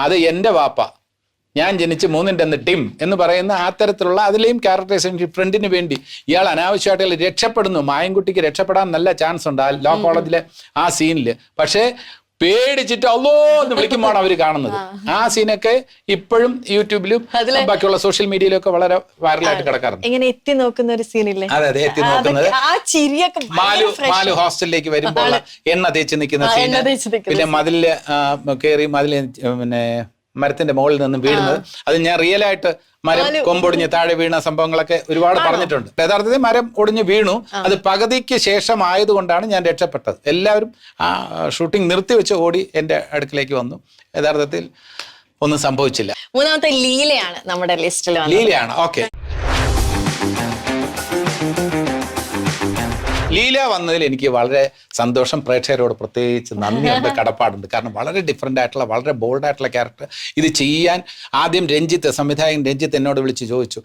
അത് എന്റെ വാപ്പ. ഞാൻ ജനിച്ച് മൂന്നിന്റെ അന്ന് ടിം എന്ന് പറയുന്ന ആ തരത്തിലുള്ള അതിലെയും ക്യാരക്ടറൈസേഷൻ ഫ്രണ്ടിന് വേണ്ടി ഇയാൾ അനാവശ്യമായിട്ട് രക്ഷപ്പെടുന്നു. മായൻകുട്ടിക്ക് രക്ഷപ്പെടാൻ നല്ല ചാൻസ് ഉണ്ട്. ആ ലോ കോളേജിലെ ആ സീനിൽ പക്ഷേ പേടിച്ചിട്ട് അല്ലോ എന്ന് വിളിക്കുമ്പോൾ അവർ കാണുന്നത്. ആ. സീനൊക്കെ ഇപ്പോഴും യൂട്യൂബിലും ബാക്കിയുള്ള സോഷ്യൽ മീഡിയയിലും ഒക്കെ വളരെ വൈറലായിട്ട് കിടക്കാറുണ്ട്. ഇങ്ങനെ എത്തി നോക്കുന്ന ഒരു സീനില്ലേ? അതെ അതെ എത്തി നോക്കുന്നത്. ആ ചിരിയൊക്കെ മാലു മാലു ഹോസ്റ്റലിലേക്ക് വരുമ്പോൾ എണ്ണ തേച്ച് നിൽക്കുന്ന സീന്. നിൽക്കുന്ന പിന്നെ മതിലിൽ കയറി മതിൽ പിന്നെ മരത്തിന്റെ മുകളിൽ നിന്ന് വീഴുന്നത്. അത് ഞാൻ റിയൽ ആയിട്ട് മരം കൊമ്പൊടിഞ്ഞ് താഴെ വീണ സംഭവങ്ങളൊക്കെ ഒരുപാട് പറഞ്ഞിട്ടുണ്ട്. യഥാർത്ഥത്തിൽ മരം ഒടിഞ്ഞ് വീണു. അത് പകുതിക്ക് ശേഷം ആയതുകൊണ്ടാണ് ഞാൻ രക്ഷപ്പെട്ടത്. എല്ലാവരും ആ ഷൂട്ടിംഗ് നിർത്തിവെച്ച് ഓടി എന്റെ അടുക്കിലേക്ക് വന്നു. യഥാർത്ഥത്തിൽ ഒന്നും സംഭവിച്ചില്ല. മൂന്നാമത്തെ ലീലയാണ് നമ്മുടെ ലിസ്റ്റിൽ ലീലയാണ്. ഓക്കെ. ലീല വന്നതിൽ എനിക്ക് വളരെ സന്തോഷം. പ്രേക്ഷകരോട് പ്രത്യേകിച്ച് നന്ദിയുണ്ട് കടപ്പാടുണ്ട്. കാരണം വളരെ ഡിഫറെന്റ് ആയിട്ടുള്ള വളരെ ബോൾഡ് ആയിട്ടുള്ള ക്യാരക്ടർ ഇത് ചെയ്യാൻ ആദ്യം രഞ്ജിത്ത് സംവിധായകൻ രഞ്ജിത്ത് എന്നോട് വിളിച്ച് ചോദിച്ചു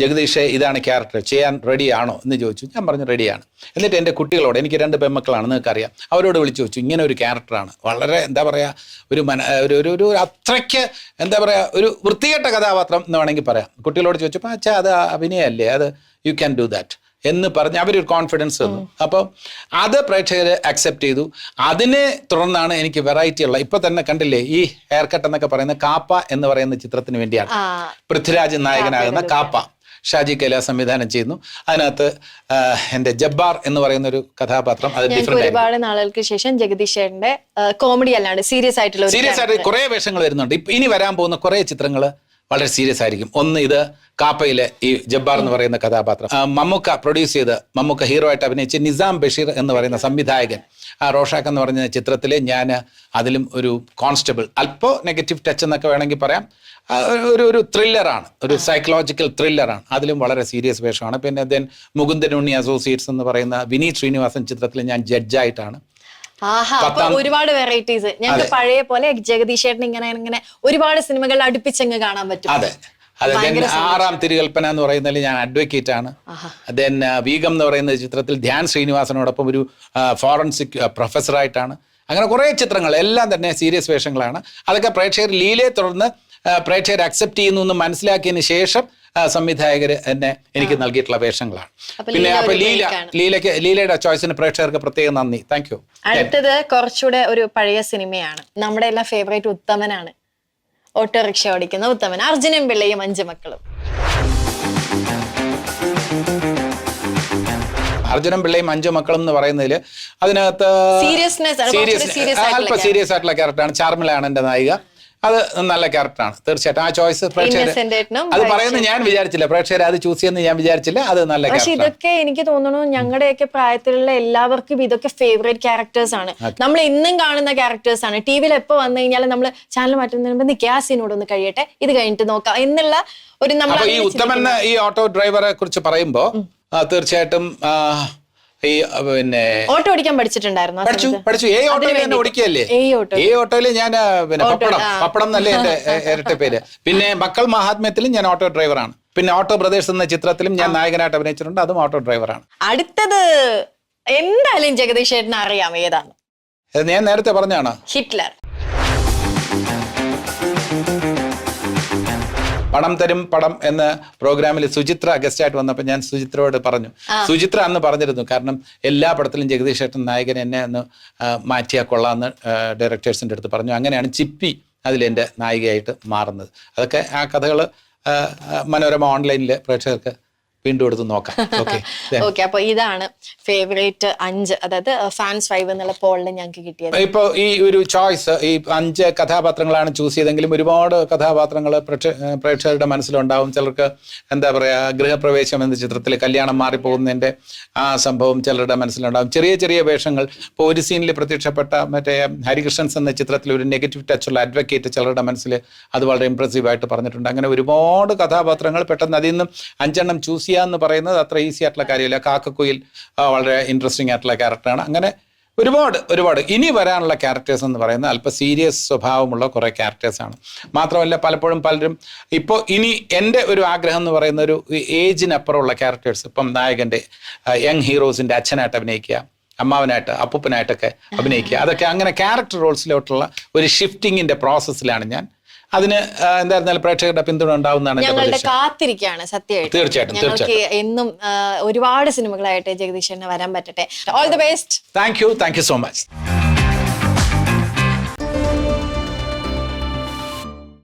ജഗദീഷേ ഇതാണ് ക്യാരക്ടർ ചെയ്യാൻ റെഡിയാണോ എന്ന് ചോദിച്ചു. ഞാൻ പറഞ്ഞു റെഡിയാണ് എന്നിട്ട് എന്റെ കുട്ടികളോട് എനിക്ക് രണ്ട് പെൺമക്കളാണ് നിങ്ങൾക്കറിയാം. അവരോട് വിളിച്ചു ചോദിച്ചു ഇങ്ങനെ ഒരു ക്യാരക്ടറാണ് വളരെ എന്താ പറയുക ഒരു മന ഒരു ഒരു ഒരു അത്രയ്ക്ക് എന്താ പറയുക ഒരു വൃത്തികെട്ട കഥാപാത്രം എന്ന് വേണമെങ്കിൽ പറയാം. കുട്ടികളോട് ചോദിച്ചപ്പോൾ അച്ഛാ അത് അഭിനയല്ലേ? അത് യു ക്യാൻ ഡു ദാറ്റ് എന്ന് പറഞ്ഞ് അവരൊരു കോൺഫിഡൻസ് തന്നു. അപ്പോൾ അത് പ്രേക്ഷകരെ അക്സെപ്റ്റ് ചെയ്തു. അതിനെ തുടർന്നാണ് എനിക്ക് വെറൈറ്റി ഉള്ള ഇപ്പൊ തന്നെ കണ്ടില്ലേ ഈ ഹെയർ കട്ട് എന്നൊക്കെ പറയുന്ന കാപ്പ എന്ന് പറയുന്ന ചിത്രത്തിന് വേണ്ടിയാണ്. പൃഥ്വിരാജ് നായകനാകുന്ന കാപ്പ ഷാജി കൈലാസ് സംവിധാനം ചെയ്യുന്നു. അതിനകത്ത് എന്റെ എന്റെ ജബ്ബാർ എന്ന് പറയുന്ന ഒരു കഥാപാത്രം അത് ഡിഫറെന്റ് ഒരുപാട് നാളുകൾക്ക് ശേഷം ജഗദീഷന്റെ കോമഡി അല്ലാണ്ട് സീരിയസ് ആയിട്ടുള്ള സീരിയസ് ആയിട്ട് കുറെ വേഷങ്ങൾ വരുന്നുണ്ട്. ഇനി വരാൻ പോകുന്ന കുറെ ചിത്രങ്ങൾ വളരെ സീരിയസ് ആയിരിക്കും. ഒന്ന് ഇത് കാപ്പയിലെ ഈ ജബ്ബാർ എന്ന് പറയുന്ന കഥാപാത്രം. മമ്മുക്ക പ്രൊഡ്യൂസ് ചെയ്ത് മമ്മൂക്ക ഹീറോ ആയിട്ട് അഭിനയിച്ച നിസാം ബഷീർ എന്ന് പറയുന്ന സംവിധായകൻ. ആ റോഷാക്ക് എന്ന് പറഞ്ഞ ചിത്രത്തിൽ ഞാൻ അതിലും ഒരു കോൺസ്റ്റബിൾ അല്പോ നെഗറ്റീവ് ടച്ച് എന്നൊക്കെ വേണമെങ്കിൽ പറയാം. ഒരു ഒരു ത്രില്ലറാണ് ഒരു സൈക്കോളജിക്കൽ ത്രില്ലറാണ് അതിലും വളരെ സീരിയസ് വേഷമാണ്. പിന്നെ ദെൻ മുകുന്ദൻ ഉണ്ണി അസോസിയേറ്റ്സ് എന്ന് പറയുന്ന വിനീത് ശ്രീനിവാസൻ ചിത്രത്തിൽ ഞാൻ ജഡ്ജായിട്ടാണ് ഒരുപാട് വെറൈറ്റീസ് ഞങ്ങൾക്ക് പഴയ പോലെ ജഗദീഷ് ചേട്ടൻ ഇങ്ങനെ ഇങ്ങനെ ഒരുപാട് സിനിമകൾ അടുപ്പിച്ചങ്ങ് കാണാൻ പറ്റും. അതെ. അതെ ആറാം തിരുകൽപ്പന എന്ന് പറയുന്നതിൽ ഞാൻ അഡ്വക്കേറ്റ് ആണ്. ദെൻ വീഗം എന്ന് പറയുന്ന ചിത്രത്തിൽ ധ്യാൻ ശ്രീനിവാസനോടൊപ്പം ഒരു ഫോറൻസിക് പ്രൊഫസറായിട്ടാണ് അങ്ങനെ കുറേ ചിത്രങ്ങൾ എല്ലാം തന്നെ സീരിയസ് വേഷങ്ങളാണ്. അതൊക്കെ പ്രേക്ഷകർ ലീലയെ തുടർന്ന് പ്രേക്ഷകർ അക്സെപ്റ്റ് ചെയ്യുന്നു എന്ന് മനസ്സിലാക്കിയതിന് ശേഷം സംവിധായകർ എന്നെ എനിക്ക് നൽകിയിട്ടുള്ള വേഷങ്ങളാണ്. പിന്നെ അപ്പൊ ലീല ലീലക്ക്. ലീലയ്ക്ക് ലീലയുടെ ചോയ്സിന് പ്രേക്ഷകർക്ക് പ്രത്യേകം നന്ദി. താങ്ക് യു അടുത്തത് കുറച്ചുകൂടെ ഒരു പഴയ സിനിമയാണ്. നമ്മുടെ എല്ലാം ഫേവറേറ്റ് ഉത്തമനാണ്. ഓട്ടോറിക്ഷ ഓടിക്കുന്ന ഉത്തമൻ അർജുനും പിള്ളയും അഞ്ചു മക്കളും. അർജുനൻ പിള്ളയും അഞ്ചു മക്കളും എന്ന് പറയുന്നതിൽ അതിനകത്ത് സീരിയസ്നെസ് അല്പം സീരിയസ് ആയിട്ടുള്ള ക്യാരക്ടറാണ് ചാർമിളയാണ് എന്റെ നായിക. അത് നല്ല ക്യാരക്ടറാണ് തീർച്ചയായിട്ടും. ആ ചോയ്സ് അത് പറയുന്നത് ഞാൻ വിചാരിച്ചില്ല. പ്രേക്ഷകർ അത് ചൂസ് ചെയ്യുന്ന ഞാൻ വിചാരിച്ചില്ല. അത് നല്ല പക്ഷെ ഇതൊക്കെ എനിക്ക് തോന്നുന്നു ഞങ്ങളുടെയൊക്കെ പ്രായത്തിലുള്ള എല്ലാവർക്കും ഇതൊക്കെ ഫേവറേറ്റ് ക്യാരക്ടേഴ്സ് ആണ്. നമ്മൾ ഇന്നും കാണുന്ന ക്യാരക്ടേഴ്സ് ആണ്. ടി വിയിൽ എപ്പോ വന്നു കഴിഞ്ഞാൽ നമ്മൾ ചാനൽ മാറ്റുന്നതിന് മുമ്പ് നിൽക്കുക ആ സീനോട് ഒന്ന് കഴിയട്ടെ. ഇത് കഴിഞ്ഞിട്ട് നോക്കാം. എന്നുള്ള ഒരു നമ്മൾ ഈ ഉത്തമൻ ഈ ഓട്ടോ ഡ്രൈവറെ കുറിച്ച് പറയുമ്പോൾ തീർച്ചയായിട്ടും ഈ പിന്നെ ഓട്ടോ ഓടിക്കാൻ പഠിച്ചിട്ടുണ്ടായിരുന്നു പഠിച്ചു? പഠിച്ചു. ഏ ഓട്ടോയിൽ തന്നെ വേണ്ടി. ഓടിക്കുകയല്ലേ? ഏ ഓട്ടോ. ഏ ഓട്ടോയിൽ ഞാൻ പിന്നെ പപ്പടം. പപ്പടം എന്നല്ലേ എന്റെ ഇരട്ട പേര്. പിന്നെ മക്കൾ മഹാത്മ്യത്തിലും ഞാൻ ഓട്ടോ ഡ്രൈവറാണ്. പിന്നെ ഓട്ടോ ബ്രദേഴ്സ് എന്ന ചിത്രത്തിലും ഞാൻ നായകനായിട്ട് അഭിനയിച്ചിട്ടുണ്ട്. അതും ഓട്ടോ ഡ്രൈവറാണ്. അടുത്തത് എന്തായാലും ജഗദീഷ് ചേട്ടന് അറിയാം ഏതാണ്? ഞാൻ നേരത്തെ പറഞ്ഞാണ് ഹിറ്റ്ലർ. പണം തരും പടം എന്ന പ്രോഗ്രാമിൽ സുചിത്ര ഗസ്റ്റായിട്ട് വന്നപ്പോൾ ഞാൻ സുചിത്രയോട് പറഞ്ഞു. സുചിത്ര അന്ന് പറഞ്ഞിരുന്നു കാരണം എല്ലാ പടത്തിലും ജഗദീഷ് ഏട്ടൻ നായകൻ എന്നെ ഒന്ന് മാറ്റിയ മാറ്റിയാൽ കൊള്ളാമെന്ന് ഡയറക്ടേഴ്സിന്റെ അടുത്ത് പറഞ്ഞു. അങ്ങനെയാണ് ചിപ്പി അതിലെന്റെ നായികയായിട്ട് മാറുന്നത്. അതൊക്കെ ആ കഥകൾ മനോരമ ഓൺലൈനിൽ പ്രേക്ഷകർക്ക് വീണ്ടും എടുത്ത് നോക്കാം. ഓക്കെ അപ്പൊ ഇതാണ് ഫേവറേറ്റ് അഞ്ച് അതായത് ഫാൻസ് ഫൈവ് എന്നുള്ള പോളിൽ ഞങ്ങൾക്ക് കിട്ടിയത്. ഇപ്പൊ ഈ ഒരു ചോയ്സ് ഈ അഞ്ച് കഥാപാത്രങ്ങളാണ് ചൂസ് ചെയ്തെങ്കിലും ഒരുപാട് കഥാപാത്രങ്ങൾ പ്രേക്ഷകരുടെ മനസ്സിലുണ്ടാവും. ചിലർക്ക് എന്താ പറയാ ഗൃഹപ്രവേശം എന്ന ചിത്രത്തിൽ കല്യാണം മാറിപ്പോകുന്നതിന്റെ ആ സംഭവം ചിലരുടെ മനസ്സിലുണ്ടാവും. ചെറിയ ചെറിയ വേഷങ്ങൾ. ഇപ്പോൾ ഒരു സീനിൽ പ്രത്യക്ഷപ്പെട്ട മറ്റേ ഹരികൃഷ്ണൻസ് എന്ന ചിത്രത്തിൽ ഒരു നെഗറ്റീവ് ടച്ചുള്ള അഡ്വക്കേറ്റ് ചിലരുടെ മനസ്സിൽ അത് വളരെ ഇമ്പ്രസീവ് ആയിട്ട് പറഞ്ഞിട്ടുണ്ട്. അങ്ങനെ ഒരുപാട് കഥാപാത്രങ്ങൾ പെട്ടെന്ന് അതിൽ നിന്നും അഞ്ചെണ്ണം ചൂസ് ചെയ്യുക എന്ന് പറയുന്നത് അത്ര ഈസി ആയിട്ടുള്ള കാര്യമില്ല. കാക്കക്കുയിൽ വളരെ ഇൻട്രസ്റ്റിംഗ് ആയിട്ടുള്ള ക്യാരക്ടറാണ് അങ്ങനെ ഒരുപാട് ഒരുപാട്. ഇനി വരാനുള്ള ക്യാരക്ടേഴ്സ് എന്ന് പറയുന്നത് അല്പം സീരിയസ് സ്വഭാവമുള്ള കുറേ ക്യാരക്ടേഴ്സാണ് മാത്രമല്ല പലപ്പോഴും പലരും ഇപ്പോൾ ഇനി എന്റെ ഒരു ആഗ്രഹം എന്ന് പറയുന്ന ഒരു ഏജിനപ്പുറമുള്ള ക്യാരക്ടേഴ്സ് ഇപ്പം നായകന്റെ യങ് ഹീറോസിന്റെ അച്ഛനായിട്ട് അഭിനയിക്കുക അമ്മാവനായിട്ട് അപ്പൂപ്പനായിട്ടൊക്കെ അഭിനയിക്കുക അതൊക്കെ അങ്ങനെ ക്യാരക്ടർ റോൾസിലോട്ടുള്ള ഒരു ഷിഫ്റ്റിങ്ങിന്റെ പ്രോസസ്സിലാണ് ഞാൻ അതിന് എന്തായിരുന്നാലും പ്രേക്ഷകരുടെ പിന്തുണ ഉണ്ടാവുന്നതാണ് ഞങ്ങളുടെ കാത്തിരിക്കുകയാണ് സത്യമായിട്ട്. തീർച്ചയായിട്ടും, തീർച്ചയായിട്ടും. എന്നും ഒരുപാട് സിനിമകളായിട്ട് ജഗദീശന് വരാൻ പറ്റട്ടെ. All the best thank you thank you so much